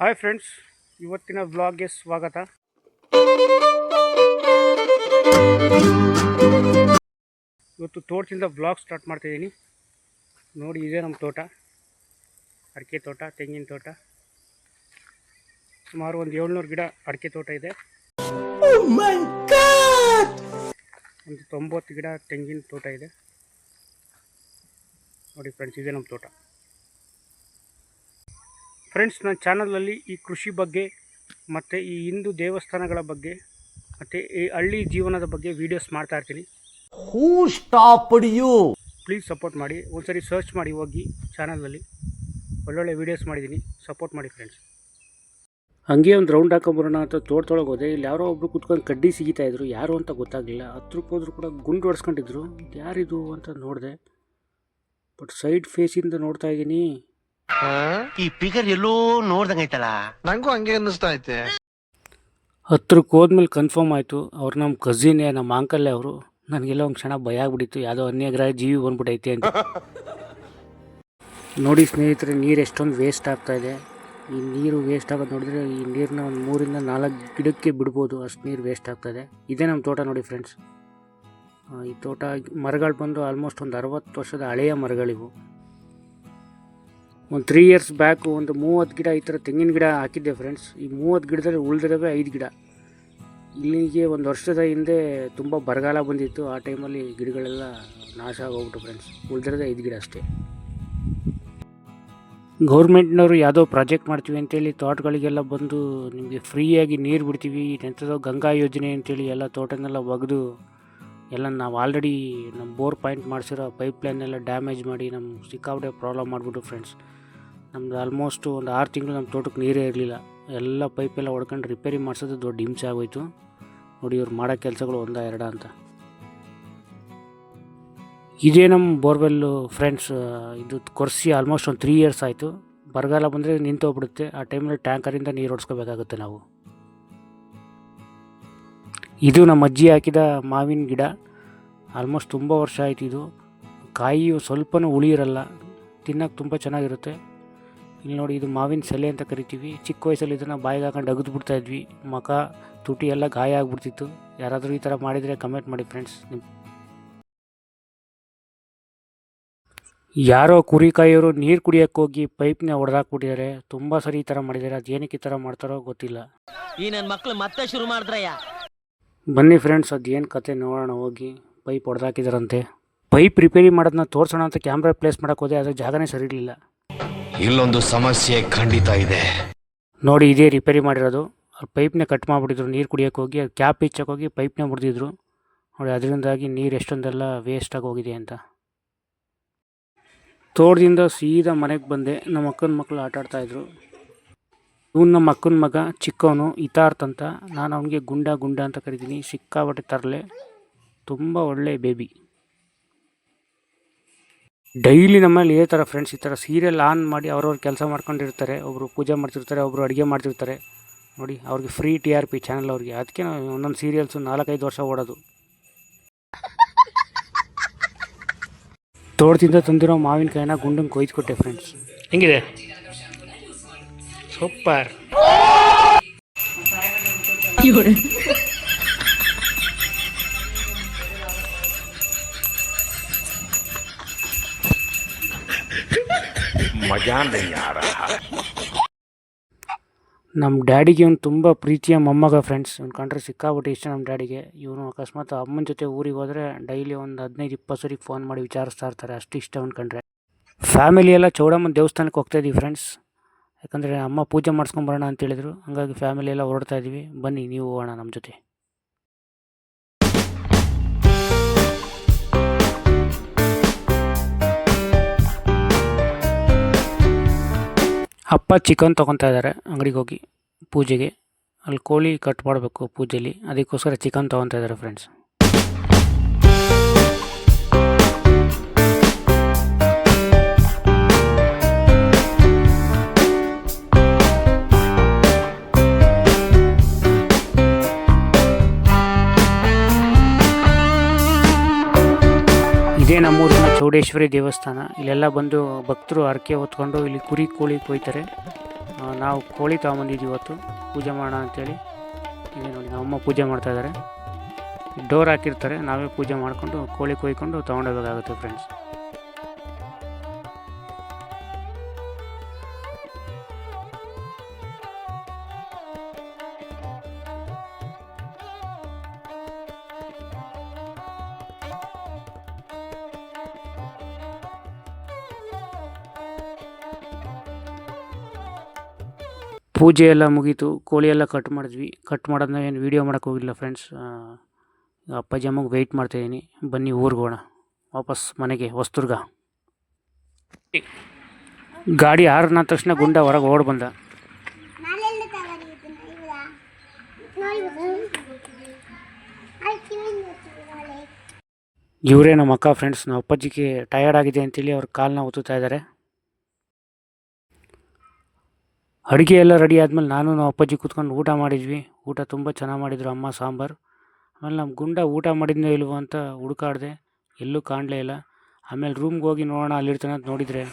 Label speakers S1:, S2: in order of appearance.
S1: Hi friends ಇವತ್ತಿನ ವ್ಲಾಗ್ಗೆ ಸ್ವಾಗತ. ಇವತ್ತು ತೋಟದಿಂದ ವ್ಲಾಗ್ ಸ್ಟಾರ್ಟ್ ಮಾಡ್ತಿದ್ದೀನಿ ನೋಡಿ ಇದೆ ನಮ್ಮ ತೋಟ. ಅಡಿಕೆ ತೋಟ, ತೆಂಗಿನ ತೋಟ. ಸುಮಾರು ಒಂದು ಏಳ್ನೂರು ಗಿಡ ಅಡಿಕೆ ತೋಟ ಇದೆ. ಒಂದು ತೊಂಬತ್ತು ಗಿಡ ತೆಂಗಿನ ತೋಟ ಇದೆ. ನೋಡಿ ಫ್ರೆಂಡ್ಸ್ ಇದೆ ನಮ್ಮ ತೋಟ. ಫ್ರೆಂಡ್ಸ್ ನನ್ನ ಚಾನಲಲ್ಲಿ ಈ ಕೃಷಿ ಬಗ್ಗೆ ಮತ್ತು ಈ ಹಿಂದೂ ದೇವಸ್ಥಾನಗಳ ಬಗ್ಗೆ ಮತ್ತು ಈ ಹಳ್ಳಿ ಜೀವನದ ಬಗ್ಗೆ ವೀಡಿಯೋಸ್ ಮಾಡ್ತಾ ಇರ್ತೀನಿ.
S2: Who stop you?
S1: Please support ಮಾಡಿ. ಒಂದ್ಸರಿ ಸರ್ಚ್ ಮಾಡಿ ಹೋಗಿ ಚಾನಲಲ್ಲಿ. ಒಳ್ಳೊಳ್ಳೆ ವೀಡಿಯೋಸ್ ಮಾಡಿದ್ದೀನಿ. ಸಪೋರ್ಟ್ ಮಾಡಿ ಫ್ರೆಂಡ್ಸ್ ಹಂಗೆ ಒಂದು ರೌಂಡ್ ಹಾಕೊಂಬರೋಣ ಅಂತ ತೋಟದೊಳಗೆ ಹೋದೆ. ಇಲ್ಲಿ ಯಾರೋ ಒಬ್ರು ಕುತ್ಕೊಂಡು ಕಡ್ಡಿ ಸಿಗಿತಾ ಇದ್ರು. ಯಾರು ಅಂತ ಗೊತ್ತಾಗಲಿಲ್ಲ. ಹತ್ರಕ್ಕೆ ಹೋದ್ರು ಕೂಡ ಗುಂಡು ಹೊಡ್ಸ್ಕೊಂಡಿದ್ರು. ಇದು ಯಾರಿದು ಅಂತ ನೋಡಿದೆ. ಬಟ್ ಸೈಡ್ ಫೇಸಿಂದ ನೋಡ್ತಾ ಇದ್ದೀನಿ
S3: ಈ ಫಿಗರ್ ಎಲ್ಲೋ ನೋಡ್ದಂಗೈತಲ್ಲ
S4: ನಂಗೂ ಹಂಗೆ ಅನ್ನಿಸ್ತಾ ಐತೆ.
S1: ಹತ್ರಕ್ಕೆ ಹೋದ್ಮೇಲೆ ಕನ್ಫರ್ಮ್ ಆಯಿತು. ಅವ್ರು ನಮ್ಮ ಕಸಿನೇ ನಮ್ಮ ಅಂಕಲ್ಲೇ ಅವರು. ನನಗೆಲ್ಲ ಒಂದು ಕ್ಷಣ ಭಯ ಆಗ್ಬಿಟ್ಟಿತ್ತು. ಯಾವುದೋ ಅನ್ಯಗ್ರಹ ಜೀವಿ ಬಂದ್ಬಿಟ್ಟೈತೆ ಅಂತ. ನೋಡಿ ಸ್ನೇಹಿತರೆ ನೀರು ಎಷ್ಟೊಂದು ವೇಸ್ಟ್ ಆಗ್ತಾ ಇದೆ. ಈ ನೀರು ವೇಸ್ಟ್ ಆಗೋದು ನೋಡಿದ್ರೆ ಈ ನೀರನ್ನ ಒಂದು ಮೂರಿಂದ ನಾಲ್ಕು ಗಿಡಕ್ಕೆ ಬಿಡ್ಬೋದು. ಅಷ್ಟು ನೀರು ವೇಸ್ಟ್ ಆಗ್ತಾ ಇದೆ. ಇದೇ ನಮ್ಮ ತೋಟ ನೋಡಿ ಫ್ರೆಂಡ್ಸ್ ಈ ತೋಟ ಮರಗಳು ಬಂದು ಆಲ್ಮೋಸ್ಟ್ ಒಂದು ಅರವತ್ತು ವರ್ಷದ ಹಳೆಯ ಮರಗಳಿವು. ಒಂದು ತ್ರೀ ಇಯರ್ಸ್ ಬ್ಯಾಕು ಒಂದು ಮೂವತ್ತು ಗಿಡ ಈ ಥರ ತೆಂಗಿನ ಗಿಡ ಹಾಕಿದ್ದೆ ಫ್ರೆಂಡ್ಸ್ ಈ ಮೂವತ್ತು ಗಿಡದಲ್ಲಿ ಉಳಿದಿರೋವೆ ಐದು ಗಿಡ. ಇಲ್ಲಿಗೆ ಒಂದು ವರ್ಷದ ಹಿಂದೆ ತುಂಬ ಬರಗಾಲ ಬಂದಿತ್ತು. ಆ ಟೈಮಲ್ಲಿ ಗಿಡಗಳೆಲ್ಲ ನಾಶ ಆಗೋಗ್ಬಿಟ್ಟು ಫ್ರೆಂಡ್ಸ್ ಉಳಿದಿರೋದೇ ಐದು ಗಿಡ ಅಷ್ಟೇ. ಗೌರ್ಮೆಂಟ್ನವರು ಯಾವುದೋ ಪ್ರಾಜೆಕ್ಟ್ ಮಾಡ್ತೀವಿ ಅಂತೇಳಿ ತೋಟಗಳಿಗೆಲ್ಲ ಬಂದು ನಿಮಗೆ ಫ್ರೀಯಾಗಿ ನೀರು ಬಿಡ್ತೀವಿ. ಎಂಥದೋ ಗಂಗಾ ಯೋಜನೆ ಅಂತೇಳಿ ಎಲ್ಲ ತೋಟನೆಲ್ಲ ಒಗೆದು ಎಲ್ಲ ನಾವು ಆಲ್ರೆಡಿ ನಮ್ಮ ಬೋರ್ ಪಾಯಿಂಟ್ ಮಾಡಿಸಿರೋ ಪೈಪ್ ಲೈನ್ ಎಲ್ಲ ಡ್ಯಾಮೇಜ್ ಮಾಡಿ ನಮ್ಮ ಸಿಕ್ಕಾಪಟ್ಟೆ ಪ್ರಾಬ್ಲಮ್ ಮಾಡಿಬಿಟ್ಟು ಫ್ರೆಂಡ್ಸ್ ನಮ್ದು ಆಲ್ಮೋಸ್ಟ್ ಒಂದು ಆರು ತಿಂಗಳು ನಮ್ಮ ತೋಟಕ್ಕೆ ನೀರೇ ಇರಲಿಲ್ಲ. ಎಲ್ಲ ಪೈಪೆಲ್ಲ ಹೊಡ್ಕೊಂಡು ರಿಪೇರಿ ಮಾಡಿಸೋದು ದೊಡ್ಡ ಹಿಂಸೆ ಆಗೋಯ್ತು. ನೋಡಿ ಇವ್ರು ಮಾಡೋ ಕೆಲಸಗಳು ಒಂದ ಎರಡ ಅಂತ. ಇದೇ ನಮ್ಮ ಬೋರ್ವೆಲ್ಲು ಫ್ರೆಂಡ್ಸ್ ಇದು ಕೊರ್ಸಿ ಆಲ್ಮೋಸ್ಟ್ ಒಂದು ತ್ರೀ ಇಯರ್ಸ್ ಆಯಿತು. ಬರಗಾಲ ಬಂದರೆ ನಿಂತೋಗ್ಬಿಡುತ್ತೆ ಆ ಟೈಮಲ್ಲಿ ಟ್ಯಾಂಕರಿಂದ ನೀರು ಓಡಿಸ್ಕೋಬೇಕಾಗುತ್ತೆ ನಾವು. ಇದು ನಮ್ಮ ಅಜ್ಜಿ ಹಾಕಿದ ಮಾವಿನ ಗಿಡ. ಆಲ್ಮೋಸ್ಟ್ ತುಂಬ ವರ್ಷ ಆಯ್ತು ಇದು. ಕಾಯಿಯು ಸ್ವಲ್ಪನೂ ಉಳಿಯಿರಲ್ಲ. ತಿನ್ನೋಕೆ ತುಂಬ ಚೆನ್ನಾಗಿರುತ್ತೆ. ಇಲ್ಲಿ ನೋಡಿ ಇದು ಮಾವಿನ ಸೆಲೆ ಅಂತ ಕರಿತೀವಿ. ಚಿಕ್ಕ ವಯಸ್ಸಲ್ಲಿ ಇದನ್ನು ಬಾಯಿಗೆ ಹಾಕೊಂಡು ಅಗದು ಬಿಡ್ತಾ ಇದ್ವಿ. ಮಖ ತುಟಿ ಎಲ್ಲ ಗಾಯ ಆಗಿಬಿಡ್ತಿತ್ತು. ಯಾರಾದರೂ ಈ ಥರ ಮಾಡಿದರೆ ಕಮೆಂಟ್ ಮಾಡಿ ಫ್ರೆಂಡ್ಸ್ ನಿಮ್ಮ ಯಾರೋ ಕುರಿಕಾಯಿಯವರು ನೀರು ಕುಡಿಯೋಕ್ಕೆ ಹೋಗಿ ಪೈಪ್ನ ಹೊಡೆದಾಕ್ಬಿಟ್ಟಿದ್ದಾರೆ ತುಂಬ ಸರಿ ಈ ಥರ ಮಾಡಿದ್ದಾರೆ. ಅದೇನಕ್ಕೆ ಈ ಥರ ಮಾಡ್ತಾರೋ ಗೊತ್ತಿಲ್ಲ.
S2: ಈ ನನ್ನ ಮಕ್ಳು ಮತ್ತೆ ಶುರು ಮಾಡಿದ್ರಯ್ಯ.
S1: ಬನ್ನಿ ಫ್ರೆಂಡ್ಸ್ ಅದೇನು ಕತೆ ನೋಡೋಣ ಹೋಗಿ. ಪೈಪ್ ಹೊಡೆದಾಕಿದಾರಂತೆ ಪೈಪ್ ರಿಪೇರಿ ಮಾಡೋದನ್ನ ತೋರಿಸೋಣ ಅಂತ ಕ್ಯಾಮ್ರಾ ಪ್ಲೇಸ್ ಮಾಡೋಕೆ ಹೋದೆ ಆದರೆ ಜಾಗನೇ ಸರಿ ಇರಲಿಲ್ಲ.
S3: ಇಲ್ಲೊಂದು ಸಮಸ್ಯೆ ಖಂಡಿತ ಇದೆ.
S1: ನೋಡಿ, ಇದೇ ರಿಪೇರಿ ಮಾಡಿರೋದು. ಅವ್ರು ಪೈಪ್ನ ಕಟ್ ಮಾಡಿಬಿಟ್ಟಿದ್ರು, ನೀರು ಕುಡಿಯೋಕೆ ಹೋಗಿ ಕ್ಯಾಪ್ ಇಚ್ಚಕ್ಕೆ ಹೋಗಿ ಪೈಪ್ನೆ ಮುರಿದಿದ್ರು. ನೋಡಿ, ಅದರಿಂದಾಗಿ ನೀರು ಎಷ್ಟೊಂದೆಲ್ಲ ವೇಸ್ಟಾಗಿ ಹೋಗಿದೆ ಅಂತ. ತೋಟದಿಂದ ಸೀದಾ ಮನೆಗೆ ಬಂದೆ. ನಮ್ಮ ಅಕ್ಕನ ಮಕ್ಕಳು ಆಟ ಆಡ್ತಾಯಿದ್ರು ಇವನು ನಮ್ಮ ಅಕ್ಕನ ಮಗ, ಚಿಕ್ಕವನು ಇತಾರ್ತ್ ಅಂತ. ನಾನು ಅವನಿಗೆ ಗುಂಡ ಗುಂಡ ಅಂತ ಕರಿತೀನಿ. ಸಿಕ್ಕಾಬಟ್ಟೆ ತರಲೆ. ತುಂಬ ಒಳ್ಳೆ ಬೇಬಿ ಡೈಲಿ ನಮ್ಮಲ್ಲಿ ಇದೇ ಥರ ಫ್ರೆಂಡ್ಸ್ ಈ ಥರ ಸೀರಿಯಲ್ ಆನ್ ಮಾಡಿ ಅವ್ರವ್ರ ಕೆಲಸ ಮಾಡ್ಕೊಂಡಿರ್ತಾರೆ. ಒಬ್ಬರು ಪೂಜೆ ಮಾಡ್ತಿರ್ತಾರೆ ಒಬ್ಬರು ಅಡುಗೆ ಮಾಡ್ತಿರ್ತಾರೆ. ನೋಡಿ ಅವ್ರಿಗೆ free T R P channel ಅವ್ರಿಗೆ. ಅದಕ್ಕೆ ನಾವು ಒಂದೊಂದು ಸೀರಿಯಲ್ಸು ನಾಲ್ಕೈದು ವರ್ಷ ಓಡೋದು. ತೋಟದಿಂದ ತಂದಿರೋ ಮಾವಿನಕಾಯಿನ ಗುಂಡಂಗೆ ಕೊಯ್ದು ಕೊಟ್ಟೆ ಫ್ರೆಂಡ್ಸ್ ಹೆಂಗಿದೆ? ಸೂಪರ್
S3: ಮಜಾ ಯಾರ
S1: ನಮ್ಮ ಡ್ಯಾಡಿಗೆ ಇವ್ನು ತುಂಬ ಪ್ರೀತಿಯ ಮೊಮ್ಮಗ ಫ್ರೆಂಡ್ಸ್ ಇವ್ನು ಕಂಡ್ರೆ ಸಿಕ್ಕಾಬಿಟ್ಟು ಇಷ್ಟ ನಮ್ಮ ಡ್ಯಾಡಿಗೆ. ಇವನು ಅಕಸ್ಮಾತ್ ಅಮ್ಮನ ಜೊತೆ ಊರಿಗೆ ಹೋದರೆ ಡೈಲಿ ಒಂದು ಹದಿನೈದು, ಇಪ್ಪತ್ತು ಸರಿ ಫೋನ್ ಮಾಡಿ ವಿಚಾರಿಸ್ತಾ ಇರ್ತಾರೆ. ಅಷ್ಟು ಇಷ್ಟ ಅವ್ನು ಕಂಡ್ರೆ. ಫ್ಯಾಮಿಲಿ ಎಲ್ಲ ಚೌಡಮ್ಮನ ದೇವಸ್ಥಾನಕ್ಕೆ ಹೋಗ್ತಾ ಇದ್ದೀವಿ ಫ್ರೆಂಡ್ಸ್ ಯಾಕಂದರೆ ಅಮ್ಮ ಪೂಜೆ ಮಾಡಿಸ್ಕೊಂಬರೋಣ ಅಂತೇಳಿದ್ರು ಹಾಗಾಗಿ ಫ್ಯಾಮಿಲಿ ಎಲ್ಲ ಹೊರಡ್ತಾ ಇದ್ದೀವಿ ಬನ್ನಿ, ನೀವು ಹೋಗೋಣ ನಮ್ಮ ಜೊತೆ. ಅಪ್ಪ ಚಿಕನ್ ತೊಗೊತಾ ಇದ್ದಾರೆ ಅಂಗಡಿಗೆ ಹೋಗಿ ಪೂಜೆಗೆ. ಅಲ್ಲಿ ಕೋಳಿ ಕಟ್ ಮಾಡಬೇಕು ಪೂಜೆಲಿ. ಅದಕ್ಕೋಸ್ಕರ ಚಿಕನ್ ತೊಗೊತಾ ಇದ್ದಾರೆ ಫ್ರೆಂಡ್ಸ್ ಚೌಡೇಶ್ವರಿ ದೇವಸ್ಥಾನ. ಇಲ್ಲೆಲ್ಲ ಬಂದು ಭಕ್ತರು ಹರಕೆ ಹೊತ್ಕೊಂಡು ಇಲ್ಲಿ ಕುರಿ ಕೋಳಿ ಕೊಯ್ತಾರೆ. ನಾವು ಕೋಳಿ ತೊಗೊಂಬಂದಿದ್ದೀವಿ ಇವತ್ತು. ಪೂಜೆ ಮಾಡೋಣ ಅಂತೇಳಿ. ಇಲ್ಲಿ ನೋಡಿ ನಮ್ಮಮ್ಮ ಪೂಜೆ ಮಾಡ್ತಾ ಇದ್ದಾರೆ. ಡೋರ್ ಹಾಕಿರ್ತಾರೆ. ನಾವೇ ಪೂಜೆ ಮಾಡಿಕೊಂಡು ಕೋಳಿ ಕೊಯ್ಕೊಂಡು ತೊಗೊಂಡೋಗ್ಬೇಕಾಗುತ್ತೆ ಫ್ರೆಂಡ್ಸ್ ಪೂಜೆ ಎಲ್ಲ ಮುಗೀತು, ಕೋಳಿ ಎಲ್ಲ ಕಟ್ ಮಾಡಿದ್ವಿ. ಕಟ್ ಮಾಡೋದನ್ನ ಏನು ವೀಡಿಯೋ ಮಾಡೋಕೆ ಹೋಗಿಲ್ಲ ಫ್ರೆಂಡ್ಸ್ ಅಪ್ಪಾಜಿ ಅಮ್ಮಗೆ ವೆಯ್ಟ್ ಮಾಡ್ತಾಯಿದ್ದೀನಿ ಬನ್ನಿ ಊರಿಗೆ ಹೋಗೋಣ. ವಾಪಸ್ ಮನೆಗೆ ಹೊಸ್ತುರ್ಗ ಗಾಡಿ ಹಾರನ ತಕ್ಷಣ ಗುಂಡ ಹೊರಗೆ ಓಡ್ ಬಂದ. ಇವರೇ ನಮ್ಮ ಅಕ್ಕ ಫ್ರೆಂಡ್ಸ್ ನಮ್ಮ ಅಪ್ಪಾಜಿಗೆ ಟಯರ್ಡ್ ಆಗಿದೆ ಅಂತೇಳಿ ಅವ್ರ ಕಾಲನ್ನ ಒತ್ತುತ್ತಾ ಇದ್ದಾರೆ ಅಡುಗೆ ಎಲ್ಲ ರೆಡಿ ಆದಮೇಲೆ ನಾನು ನಮ್ಮ ಅಪ್ಪಾಜಿ ಕೂತ್ಕೊಂಡು ಊಟ ಮಾಡಿದ್ವಿ. ಊಟ ತುಂಬ ಚೆನ್ನಾಗಿ ಮಾಡಿದರು ಅಮ್ಮ, ಸಾಂಬಾರು. ಆಮೇಲೆ ನಮ್ಮ ಗುಂಡ ಊಟ ಮಾಡಿದ್ನೋ ಇಲ್ವೋ ಅಂತ ಹುಡುಕಾಡಿದೆ, ಎಲ್ಲೂ ಕಾಣಲೇ ಇಲ್ಲ. ಆಮೇಲೆ ರೂಮ್ಗೆ ಹೋಗಿ ನೋಡೋಣ ಅಲ್ಲಿರ್ತಾನೆ ಅಂತ ನೋಡಿದರೆ.